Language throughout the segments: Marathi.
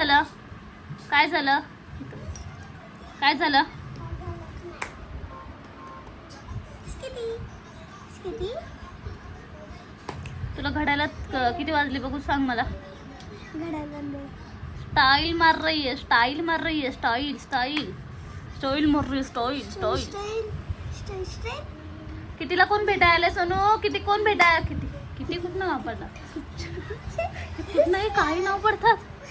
झालं? काय झालं? काय झालं? तुला घड्याला किती वाजले बघू सांग मला. स्टाईल मार रही है स्टाईल मार रही है स्टाईल स्टाईल स्टाईल मार रही स्टाईल स्टाईल कितीला कोण भेटायला सोनू? किती कोण भेटाय किती किती कुठं नाव कुठं नाही काही नाव पडतात.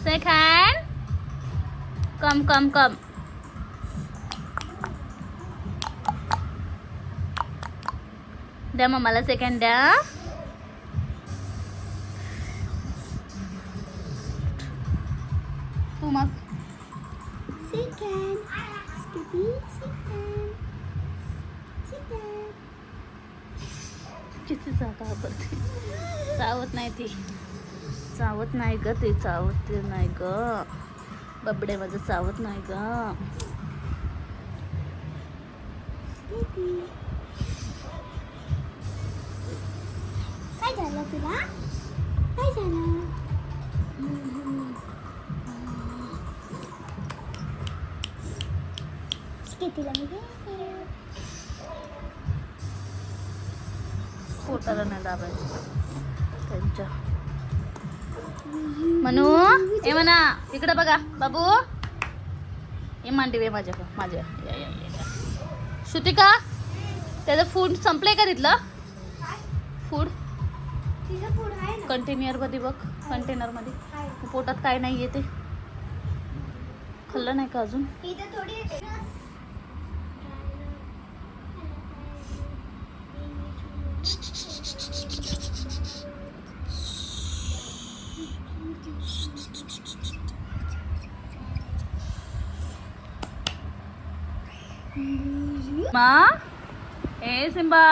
Second, Kom kom kom. Dah malas la dah. Puma. Sekan. Skipi sekan. Sekan. चावत नाही ग ते चावत नाही ग बबडे माझं चावत नाही ग. काय झालं तुला काय झालं घेते. पोटाला नाही दाबायचं त्यांच्या म्हणू ए म्हणा इकडं बघा बाबू. ए मांडवी माझ्या माझ्या. श्रुतिका त्याचं फूड संपलंय का तिथलं? फूड कंटेनरमध्ये बघ कंटेनरमध्ये पोटात काय नाही येते खाल्लं नाही का अजून? थोडी येते ना. मा सिंबा.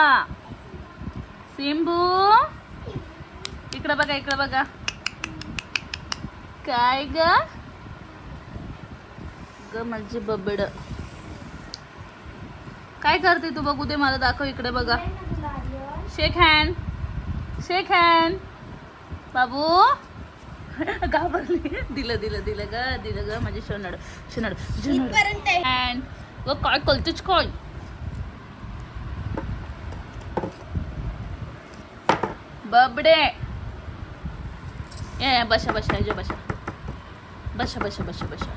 सिंबू? इकडं बघा इकडं बघा. काय ग? ग माझी बबड. काय करते तू बघू दे मला दाखव इकडे बघा. शेख ना तुला आर्यन? हँड शेक हँड बाबू? घाबरली. दिलं दिलं दिलं ग दिलं ग माझी शनड शनड शनड. व काय कळतेच काय? बबडे. या या, बशा बशा जो बशा बशा बशा बशा बशा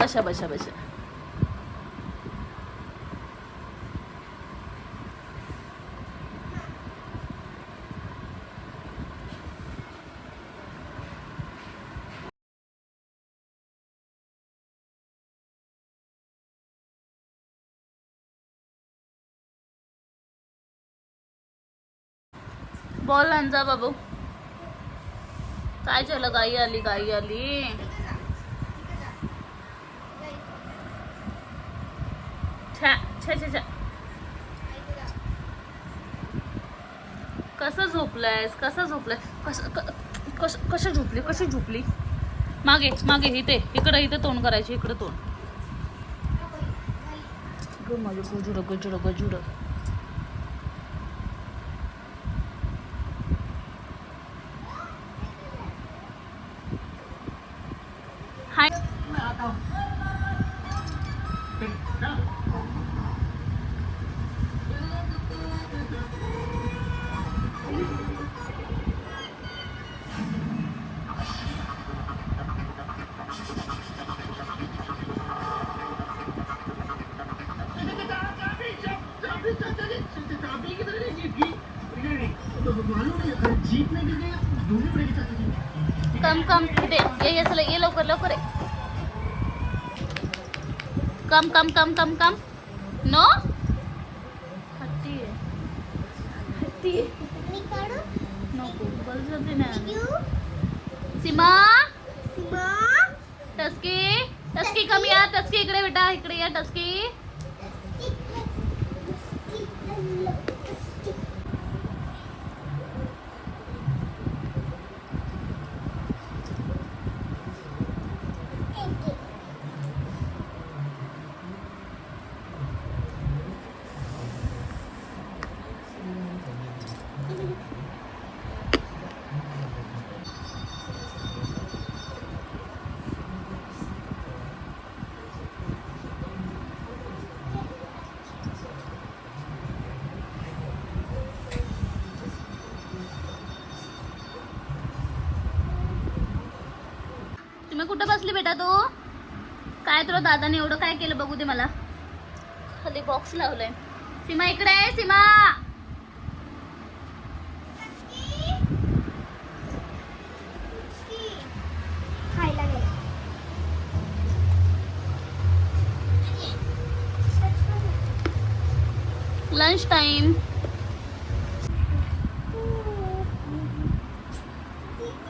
बशा बशा बशा बोल आणि जा बाबू. काय झालं? गाई आली गाई आली. छा छा छा छा कसं झोपलायस? कसं झोपलाय कसं कश झोपली? कशी झोपली? मागे मागे इथे इकडं इथे तोंड करायची इकडं तोंड. ग माझं गजुड गजुड गजुड कम कम ये ये लवकर लवकर आहे कम कम कम कम कम। नो? हत्ती आहे हत्ती आहे मी काढू नको ना। घेऊ सीमा? टस्की? टस्की कम या टस्की इकडे बेटा इकडे या टस्की। तुम्ही कुठं बसली बेटा तू? काय तुला दादाने एवढं काय केलं बघू दे मला. खाली बॉक्स लावलाय. सीमा इकडे आहे सीमा. लंच टाइम टस्की सू करा सू करा सिमो ए सिमो सिमो हाय करा हाय करा हाय करा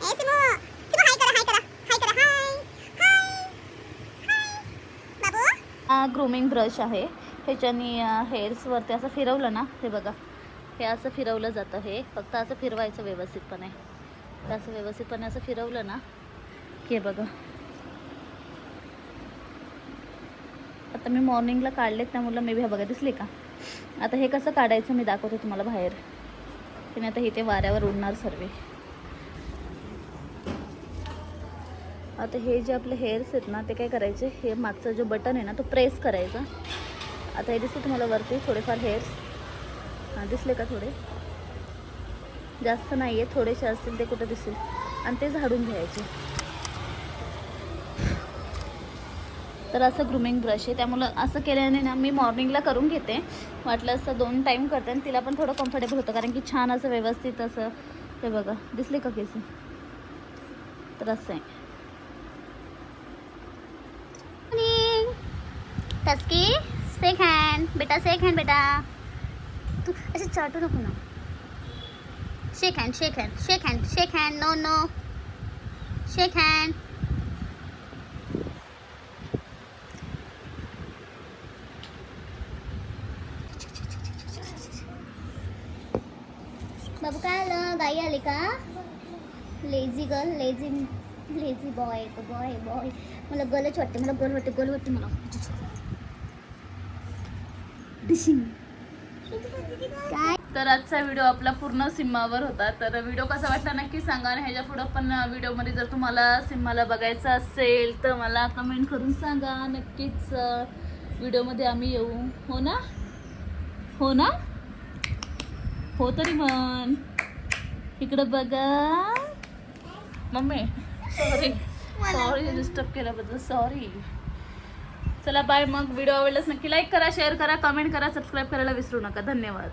हाय हाय हाय बाबू? हा ग्रूमिंग ब्रश आहे. ह्याच्यानी हेअर्सवरती असं फिरवलं ना हे बघा. हे असं फिरवलं जातं हे. फक्त असं फिरवायचं व्यवस्थितपणे. तर असं व्यवस्थितपणे असं फिरवलं ना की बघा. आता मी मॉर्निंगला काढलेत मुलं मे बी हा बघा दिसले का? आता हे कसं काढायचं मी दाखवते तुम्हाला बाहेर. त्याने आता इथे वाऱ्यावर उडणार सर्व. आता हे जे आपले हेअर्स आहेत ना ते काय करायचे? हे मागचं जो बटन आहे ना तो प्रेस करायचा. आता हे दिसते तुम्हाला वरती थोडेफार हेअर्स हां दिसले का थोडे? जास्त नाही आहे थोडेसे असतील ते कुठं दिसेल. आणि ते झाडून घ्यायचे. तर असं ग्रुमिंग ब्रश आहे. त्यामुळं असं केल्याने ना मी मॉर्निंगला करून घेते. वाटलं असं दोन टाईम करते आणि तिला पण थोडं कम्फर्टेबल होतं. कारण की छान असं व्यवस्थित असं हे बघा दिसले का केस? तर असं आहे. टस्की सेक हँड बेटा सेक हँड बेटा. तू असे चाटू नको ना. Shake hand shake hand shake hand shake hand no no shake hand बाबू काय आलं? गाई आली का? Lazy girl lazy lazy boy boy boy मला गलच वाटते मला गल वाटते गल वाटते मला. काय? तर आजचा व्हिडिओ आपला पूर्ण सिम्मावर होता. तर व्हिडिओ कसा वाटला नक्की सांगा आणि ह्याच्या पुढं पण व्हिडिओमध्ये जर तुम्हाला सिम्माला बघायचं असेल तर मला कमेंट करून सांगा. नक्कीच व्हिडिओमध्ये आम्ही येऊ. हो ना? हो ना? हो तरी म्हण. इकडं बघा. मम्मी सॉरी सॉरी डिस्टर्ब केल्याबद्दल. सॉरी चला बाय मग व्हिडिओ आवडल्यास नक्की लाईक करा शेअर करा कमेंट करा सबस्क्राईब करायला विसरू नका. धन्यवाद.